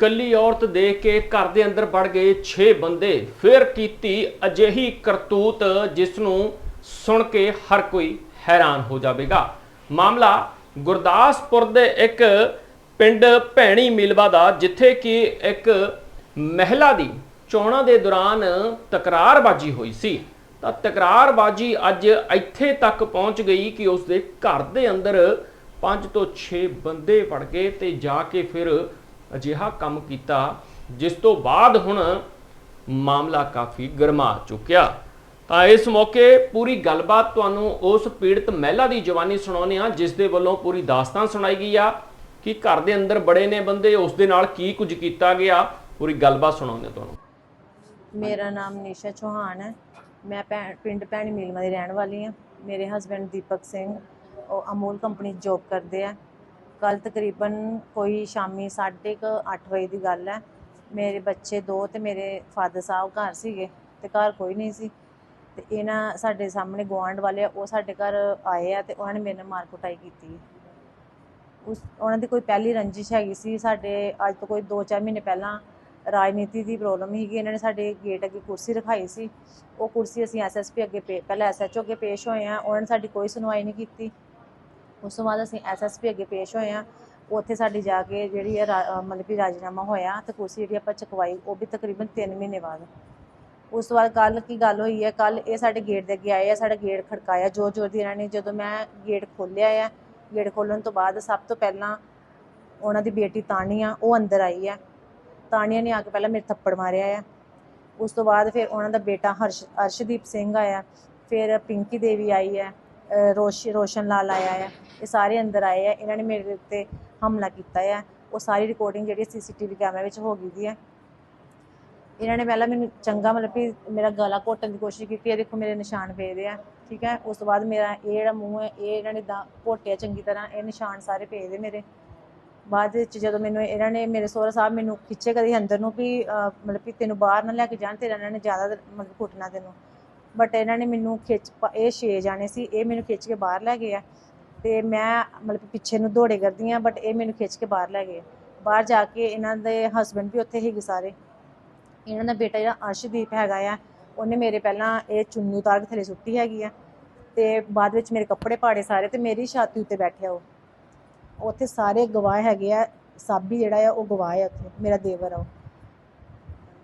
ਕੱਲੀ ਔਰਤ ਦੇਖ ਕੇ ਘਰ ਦੇ ਅੰਦਰ ਵੜ ਗਏ 6 ਬੰਦੇ। ਫਿਰ ਕੀਤੀ ਅਜਿਹੀ ਕਰਤੂਤ ਜਿਸ ਨੂੰ ਸੁਣ ਕੇ ਹਰ ਕੋਈ ਹੈਰਾਨ ਹੋ ਜਾਵੇਗਾ। ਮਾਮਲਾ ਗੁਰਦਾਸਪੁਰ ਦੇ ਇੱਕ ਪਿੰਡ ਭੈਣੀ ਮਿਲਵਾ ਦਾ, ਜਿੱਥੇ ਕਿ ਇੱਕ ਮਹਿਲਾ ਦੀ ਚੋਣਾਂ ਦੇ ਦੌਰਾਨ ਤਕਰਾਰਬਾਜੀ ਹੋਈ ਸੀ। ਤਾਂ ਤਕਰਾਰਬਾਜੀ ਅੱਜ ਇੱਥੇ ਤੱਕ ਪਹੁੰਚ ਗਈ ਕਿ ਉਸ ਦੇ ਘਰ ਦੇ ਅੰਦਰ 5 ਤੋਂ 6 ਬੰਦੇ ਵੜ ਗਏ ਤੇ ਜਾ ਕੇ ਫਿਰ ਅਜਿਹਾ ਕੰਮ ਕੀਤਾ ਜਿਸ ਤੋਂ ਬਾਅਦ ਹੁਣ ਮਾਮਲਾ ਕਾਫੀ ਗਰਮਾ ਚੁੱਕਿਆ। ਤਾਂ ਇਸ ਮੌਕੇ ਪੂਰੀ ਗੱਲਬਾਤ ਤੁਹਾਨੂੰ ਉਸ ਪੀੜਤ ਮਹਿਲਾ ਦੀ ਜਵਾਨੀ ਸੁਣਾਉਂਦੇ ਆ ਜਿਸ ਦੇ ਵੱਲੋਂ ਪੂਰੀ ਦਾਸਤਾਨ ਸੁਣਾਈ ਗਈ ਆ ਕਿ ਘਰ ਦੇ ਅੰਦਰ ਬੜੇ ਨੇ ਬੰਦੇ, ਉਸ ਦੇ ਨਾਲ ਕੀ ਕੁਝ ਕੀਤਾ ਗਿਆ, ਪੂਰੀ ਗੱਲਬਾਤ ਸੁਣਾਉਂਦੇ ਤੁਹਾਨੂੰ। ਮੇਰਾ ਨਾਮ ਨਿਸ਼ਾ ਚੌਹਾਨ ਹੈ। ਮੈਂ ਭੈਣ, ਪਿੰਡ ਭੈਣੀ ਮੀਲਮਾ ਦੀ ਰਹਿਣ ਵਾਲੀ ਹਾਂ। ਮੇਰੇ ਹਸਬੰਡ ਦੀਪਕ ਸਿੰਘ, ਉਹ ਅਮੂਲ ਕੰਪਨੀ 'ਚ ਜੌਬ ਕਰਦੇ ਆ। ਕੱਲ ਤਕਰੀਬਨ ਕੋਈ ਸ਼ਾਮੀ 8:30 ਵਜੇ ਦੀ ਗੱਲ ਹੈ। ਮੇਰੇ ਬੱਚੇ ਦੋ ਤੇ ਮੇਰੇ ਫਾਦਰ ਸਾਹਿਬ ਘਰ ਸੀਗੇ ਤੇ ਘਰ ਕੋਈ ਨਹੀਂ ਸੀ। ਤੇ ਇਹਨਾਂ ਸਾਡੇ ਸਾਹਮਣੇ ਗੁਆਂਢ ਵਾਲੇ ਆ, ਉਹ ਸਾਡੇ ਘਰ ਆਏ ਆ ਤੇ ਉਹਨਾਂ ਨੇ ਮੇਰੇ ਨਾਲ ਮਾਰ ਕੁਟਾਈ ਕੀਤੀ। ਉਸ ਉਹਨਾਂ ਦੀ ਕੋਈ ਪਹਿਲੀ ਰੰਜਿਸ਼ ਹੈਗੀ ਸੀ। ਸਾਡੇ ਅੱਜ ਤੋਂ ਕੋਈ 2-4 ਮਹੀਨੇ ਪਹਿਲਾਂ ਰਾਜਨੀਤੀ ਦੀ ਪ੍ਰੋਬਲਮ ਸੀਗੀ। ਇਹਨਾਂ ਨੇ ਸਾਡੇ ਗੇਟ ਅੱਗੇ ਕੁਰਸੀ ਰਖਾਈ ਸੀ। ਉਹ ਕੁਰਸੀ ਅਸੀਂ ਐਸਐਸਪੀ ਅੱਗੇ ਪੇ ਪਹਿਲਾਂ ਐਸਐਚਓ ਅੱਗੇ ਪੇਸ਼ ਹੋਏ ਆ। ਉਹਨਾਂ ਨੇ ਸਾਡੀ ਕੋਈ ਸੁਣਵਾਈ ਨਹੀਂ ਕੀਤੀ। ਉਸ ਤੋਂ ਬਾਅਦ ਅਸੀਂ ਐਸਐਸਪੀ ਅੱਗੇ ਪੇਸ਼ ਹੋਏ ਆ ਉੱਥੇ ਸਾਡੀ ਜਾ ਕੇ ਜਿਹੜੀ ਹੈ ਰਾ- ਅਹ ਮਤਲਬ ਕਿ ਰਾਜੀਨਾਮਾ ਹੋਇਆ ਤੇ ਕੁਰਸੀ ਜਿਹੜੀ ਆਪਾਂ ਚੁਕਵਾਈ, ਉਹ ਵੀ ਤਕਰੀਬਨ 3 ਮਹੀਨੇ ਬਾਅਦ। ਉਸ ਤੋਂ ਬਾਅਦ ਕੱਲ ਕੀ ਗੱਲ ਹੋਈ ਹੈ? ਕੱਲ ਇਹ ਸਾਡੇ ਗੇਟ ਦੇ ਅੱਗੇ ਆਏ ਆ, ਸਾਡਾ ਗੇਟ ਖੜਕਾਇਆ ਜ਼ੋਰ ਜ਼ੋਰ ਦੀ ਇਹਨਾਂ ਨੇ। ਜਦੋਂ ਮੈਂ ਗੇਟ ਖੋਲ੍ਹਿਆ ਆ, ਗੇਟ ਖੋਲ੍ਹਣ ਤੋਂ ਬਾਅਦ ਸਭ ਤੋਂ ਪਹਿਲਾਂ ਉਹਨਾਂ ਦੀ ਬੇਟੀ ਤਾਨੀਆ, ਉਹ ਅੰਦਰ ਆਈ ਹੈ ਤਾਨੀਆ ਨੇ ਆ ਕੇ ਪਹਿਲਾਂ ਮੇਰੇ ਥੱਪੜ ਮਾਰਿਆ ਆ। ਉਸ ਤੋਂ ਬਾਅਦ ਫਿਰ ਉਹਨਾਂ ਦਾ ਬੇਟਾ ਹਰਸ਼ ਅਰਸ਼ਦੀਪ ਸਿੰਘ ਆਇਆ। ਫਿਰ ਪਿੰਕੀ ਦੇਵੀ ਆਈ ਹੈ ਰੋਸ਼, ਰੋਸ਼ਨ ਲਾਲ ਆਇਆ ਹੈ ਇਹ ਸਾਰੇ ਅੰਦਰ ਆਏ ਆ। ਇਹਨਾਂ ਨੇ ਮੇਰੇ ਉੱਤੇ ਹਮਲਾ ਕੀਤਾ ਹੈ ਉਹ ਸਾਰੀ ਰਿਕਾਰਡਿੰਗ ਜਿਹੜੀ ਸੀਸੀਟੀਵੀ ਕੈਮਰੇ ਵਿੱਚ ਹੋ ਗਈ ਦੀ ਹੈ ਇਹਨਾਂ ਨੇ ਪਹਿਲਾਂ ਮੈਨੂੰ ਚੰਗਾ ਮਤਲਬ ਕਿ ਮੇਰਾ ਗਲਾ ਘੋਟਣ ਦੀ ਕੋਸ਼ਿਸ਼ ਕੀਤੀ ਹੈ ਦੇਖੋ ਮੇਰੇ ਨਿਸ਼ਾਨ ਪਏ ਦੇ ਆ, ਠੀਕ ਹੈ ਉਸ ਤੋਂ ਬਾਅਦ ਮੇਰਾ ਇਹ ਜਿਹੜਾ ਮੂੰਹ ਹੈ ਇਹ ਇਹਨਾਂ ਨੇ ਦਾ, ਘੋਟਿਆ ਚੰਗੀ ਤਰ੍ਹਾਂ। ਇਹ ਨਿਸ਼ਾਨ ਸਾਰੇ ਪਏ ਦੇ ਮੇਰੇ। ਬਾਅਦ ਵਿੱਚ ਜਦੋਂ ਮੈਨੂੰ ਇਹਨਾਂ ਨੇ ਮੇਰੇ ਸੋਹਰਾ ਸਾਹਿਬ ਮੈਨੂੰ ਖਿੱਚੇ ਕਦੀ ਅੰਦਰ ਨੂੰ ਵੀ ਮਤਲਬ ਕਿ ਤੈਨੂੰ ਬਾਹਰ ਨਾ ਲੈ ਕੇ ਜਾਣ, ਤੇਰਾ ਇਹਨਾਂ ਨੇ ਜ਼ਿਆਦਾ ਮਤਲਬ ਘੁੱਟਣਾ ਤੈਨੂੰ। ਬਟ ਇਹਨਾਂ ਨੇ ਮੈਨੂੰ ਖਿੱਚ ਪ- ਇਹ ਛੇ ਜਾਣੇ ਸੀ, ਇਹ ਮੈਨੂੰ ਖਿੱਚ ਕੇ ਬਾਹਰ ਲੈ ਗਏ ਆ। ਤੇ ਮੈਂ ਮਤਲਬ ਪਿੱਛੇ ਨੂੰ ਦੌੜੇ ਕਰਦੀ ਆ ਬਟ ਇਹ ਮੈਨੂੰ ਖਿੱਚ ਕੇ ਬਾਹਰ ਲੈ ਗਏ। ਬਾਹਰ ਜਾ ਕੇ ਇਹਨਾਂ ਦੇ ਹਸਬੰਡ ਵੀ ਉੱਥੇ ਸੀਗੇ ਸਾਰੇ। ਇਹਨਾਂ ਦਾ ਬੇਟਾ ਜਿਹੜਾ ਅਰਸ਼ਦੀਪ ਹੈਗਾ ਆ, ਉਹਨੇ ਮੇਰੇ ਪਹਿਲਾਂ ਇਹ ਚੁੰਨੀ ਉਤਾਰ ਕੇ ਥੱਲੇ ਸੁੱਟੀ ਹੈਗੀ ਆ। ਤੇ ਬਾਅਦ ਵਿੱਚ ਮੇਰੇ ਕੱਪੜੇ ਪਾੜੇ ਸਾਰੇ ਤੇ ਮੇਰੀ ਛਾਤੀ ਉੱਤੇ ਬੈਠਿਆ ਉਹ। ਉੱਥੇ ਸਾਰੇ ਗਵਾਹ ਹੈਗੇ ਆ ਸਾਬੀ ਜਿਹੜਾ ਆ ਉਹ ਗਵਾਹ ਆ ਉੱਥੇ, ਮੇਰਾ ਦੇਵਰ ਆ ਉਹ।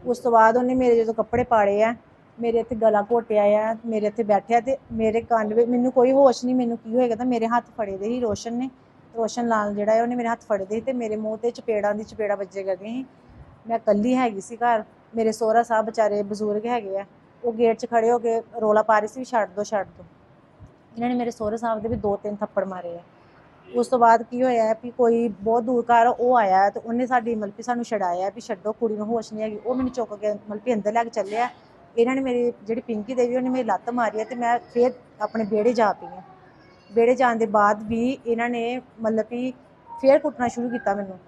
ਉਸ ਤੋਂ ਬਾਅਦ ਉਹਨੇ ਮੇਰੇ ਜਦੋਂ ਕੱਪੜੇ ਪਾੜੇ ਆ ਮੇਰੇ ਇੱਥੇ ਗਲਾ ਘੋਟਿਆ ਆ, ਮੇਰੇ ਇੱਥੇ ਬੈਠਿਆ ਤੇ ਮੇਰੇ ਕੰਨ ਵਿੱਚ ਮੈਨੂੰ ਕੋਈ ਹੋਸ਼ ਨਹੀਂ, ਮੈਨੂੰ ਕੀ ਹੋਏਗਾ ਤਾਂ ਮੇਰੇ ਹੱਥ ਫੜੇ ਦੇ ਸੀ ਰੋਸ਼ਨ ਨੇ, ਰੋਸ਼ਨ ਲਾਲ ਜਿਹੜਾ ਹੈ ਉਹਨੇ ਮੇਰੇ ਹੱਥ ਫੜੇ ਦੇ ਸੀ ਤੇ ਮੇਰੇ ਮੂੰਹ ਤੇ ਚਪੇੜਾਂ ਦੀ ਚਪੇੜਾ ਵੱਜੇ ਕਰਦੀਆਂ ਸੀ। ਮੈਂ ਇਕੱਲੀ ਹੈਗੀ ਸੀ ਘਰ, ਮੇਰੇ ਸਹੁਰਾ ਸਾਹਿਬ ਵਿਚਾਰੇ ਬਜ਼ੁਰਗ ਹੈਗੇ ਆ, ਉਹ ਗੇਟ 'ਚ ਖੜੇ ਹੋ ਕੇ ਰੋਲਾ ਪਾ ਰਹੇ ਸੀ ਵੀ ਛੱਡ ਦੋ ਛੱਡ ਦੋ। ਇਹਨਾਂ ਨੇ ਮੇਰੇ ਸਹੁਰੇ ਸਾਹਿਬ ਦੇ ਵੀ ਦੋ ਤਿੰਨ ਥੱਪੜ ਮਾਰੇ ਆ। ਉਸ ਤੋਂ ਬਾਅਦ ਕੀ ਹੋਇਆ ਵੀ ਕੋਈ ਬਹੁਤ ਦੂਰ ਘਰ ਉਹ ਆਇਆ ਤੇ ਉਹਨੇ ਸਾਡੀ ਮਤਲਬ ਕਿ ਸਾਨੂੰ ਛਡਾਇਆ ਵੀ ਛੱਡੋ, ਕੁੜੀ ਨੂੰ ਹੋਸ਼ ਨਹੀਂ ਹੈਗੀ, ਉਹ ਮੈਨੂੰ ਚੁੱਕ ਕੇ ਮਤਲਬ ਕਿ ਅੰਦਰ ਲੈ ਕੇ ਚੱਲਿਆ। ਇਹਨਾਂ ਨੇ ਮੇਰੀ ਜਿਹੜੀ ਪਿੰਕੀ ਦੇਵੀ, ਉਹਨੇ ਮੇਰੀ ਲੱਤ ਮਾਰੀ ਹੈ ਤੇ ਮੈਂ ਫਿਰ ਆਪਣੇ ਵਿਹੜੇ ਜਾ ਪਈ ਹਾਂ। ਵਿਹੜੇ ਜਾਣ ਦੇ ਬਾਅਦ ਵੀ ਇਹਨਾਂ ਨੇ ਮਤਲਬ ਕਿ ਫੇਰ ਕੁੱਟਣਾ ਸ਼ੁਰੂ ਕੀਤਾ ਮੈਨੂੰ।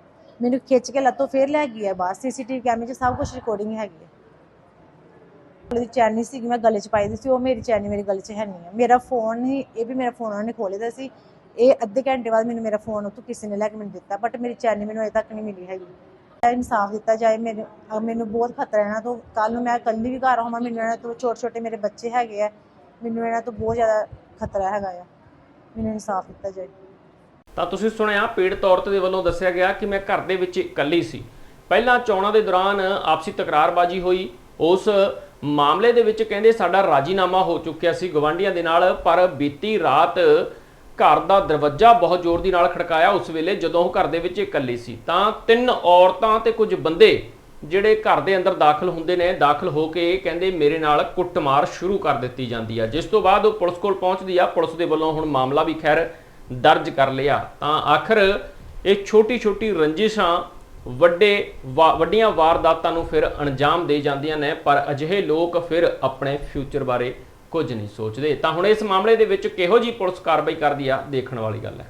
ਮੈਨੂੰ ਖਿੱਚ ਕੇ ਲੱਤੋਂ ਫੇਰ ਲੈ ਗਈ ਹੈ ਬਾਹਰ। ਸੀਸੀਟੀਵੀ ਕੈਮਰੇ 'ਚ ਸਭ ਕੁਝ ਰਿਕਾਰਡਿੰਗ ਹੈਗੀ ਹੈ। ਉਹਦੀ ਚੈਨੀ ਸੀ ਮੈਂ ਗਲੇ 'ਚ ਪਾਈ ਦੀ ਸੀ, ਉਹ ਮੇਰੀ ਚੈਨੀ ਮੇਰੇ ਗਲੇ 'ਚ ਹੈ ਨਹੀਂ ਹੈ। ਮੇਰਾ ਫੋਨ ਹੀ, ਇਹ ਵੀ ਮੇਰਾ ਫੋਨ ਉਹਨਾਂ ਨੇ ਖੋਲੇ ਦਾ ਸੀ। ਇਹ ਅੱਧੇ ਘੰਟੇ ਬਾਅਦ ਮੈਨੂੰ ਮੇਰਾ ਫੋਨ ਉੱਥੋਂ ਕਿਸੇ ਨੇ ਲੈ ਕੇ ਮੈਨੂੰ ਦਿੱਤਾ ਬਟ ਮੇਰੀ ਚੈਨੀ ਮੈਨੂੰ ਅਜੇ ਤੱਕ ਨਹੀਂ ਮਿਲੀ ਹੈਗੀ। ਇਨਸਾਫ ਦਿੱਤਾ ਜਾਏ ਮੈਨੂੰ ਮੈਨੂੰ ਬਹੁਤ ਖਤਰਾ ਇਹਨਾਂ ਤੋਂ ਕੱਲ ਨੂੰ ਮੈਂ ਇਕੱਲੀ ਵੀ ਘਰ ਹੋਵਾਂ, ਮੈਨੂੰ ਇਹਨਾਂ ਤੋਂ ਛੋਟੇ ਛੋਟੇ ਮੇਰੇ ਬੱਚੇ ਹੈਗੇ ਆ, ਮੈਨੂੰ ਇਹਨਾਂ ਤੋਂ ਬਹੁਤ ਜ਼ਿਆਦਾ ਖਤਰਾ ਹੈਗਾ ਆ, ਮੈਨੂੰ ਇਨਸਾਫ ਦਿੱਤਾ ਜਾਏ। ਤਾਂ ਤੁਸੀਂ ਸੁਣਿਆ, ਪੀੜਤ ਔਰਤ ਦੇ ਵੱਲੋਂ ਦੱਸਿਆ ਗਿਆ ਕਿ ਮੈਂ ਘਰ ਦੇ ਵਿੱਚ ਇਕੱਲੀ ਸੀ। ਪਹਿਲਾਂ ਚੋਣਾਂ ਦੇ ਦੌਰਾਨ ਆਪਸੀ ਤਕਰਾਰਬਾਜੀ ਹੋਈ। ਉਸ ਮਾਮਲੇ ਦੇ ਵਿੱਚ ਕਹਿੰਦੇ ਸਾਡਾ ਰਾਜੀਨਾਮਾ ਹੋ ਚੁੱਕਿਆ ਸੀ ਗਵਾਂਢੀਆਂ ਦੇ ਨਾਲ, ਪਰ ਬੀਤੀ ਰਾਤ ਘਰ ਦਾ ਦਰਵਾਜ਼ਾ ਬਹੁਤ ਜ਼ੋਰ ਦੀ ਨਾਲ ਖੜਕਾਇਆ ਉਸ ਵੇਲੇ ਜਦੋਂ ਉਹ ਘਰ ਦੇ ਵਿੱਚ ਇਕੱਲੀ ਸੀ। ਤਾਂ ਤਿੰਨ ਔਰਤਾਂ ਤੇ ਕੁਝ ਬੰਦੇ ਜਿਹੜੇ ਘਰ ਦੇ ਅੰਦਰ ਦਾਖਲ ਹੁੰਦੇ ਨੇ, ਦਾਖਲ ਹੋ ਕੇ ਕਹਿੰਦੇ ਮੇਰੇ ਨਾਲ ਕੁੱਟਮਾਰ ਸ਼ੁਰੂ ਕਰ ਦਿੱਤੀ ਜਾਂਦੀ ਆ। ਜਿਸ ਤੋਂ ਬਾਅਦ ਉਹ ਪੁਲਿਸ ਕੋਲ ਪਹੁੰਚਦੀ ਆ। ਪੁਲਿਸ ਦੇ ਵੱਲੋਂ ਹੁਣ ਮਾਮਲਾ ਵੀ ਖੈਰ ਦਰਜ ਕਰ ਲਿਆ। ਤਾਂ ਆਖਰ ਇਹ ਛੋਟੀ ਛੋਟੀ ਰੰਜਿਸ਼ਾਂ ਵੱਡੇ ਵਾ- ਵੱਡੀਆਂ ਵਾਰਦਾਤਾਂ ਨੂੰ ਫਿਰ ਅੰਜਾਮ ਦੇ ਜਾਂਦੀਆਂ ਨੇ, ਪਰ ਅਜਿਹੇ ਲੋਕ ਫਿਰ ਆਪਣੇ ਫਿਊਚਰ ਬਾਰੇ ਕੁਝ ਨਹੀਂ ਸੋਚਦੇ। ਤਾਂ ਹੁਣ ਇਸ ਮਾਮਲੇ ਦੇ ਵਿੱਚ ਕਿਹੋ ਜੀ ਪੁਲਿਸ ਕਾਰਵਾਈ ਕਰਦੀ ਆ, ਦੇਖਣ ਵਾਲੀ ਗੱਲ ਹੈ।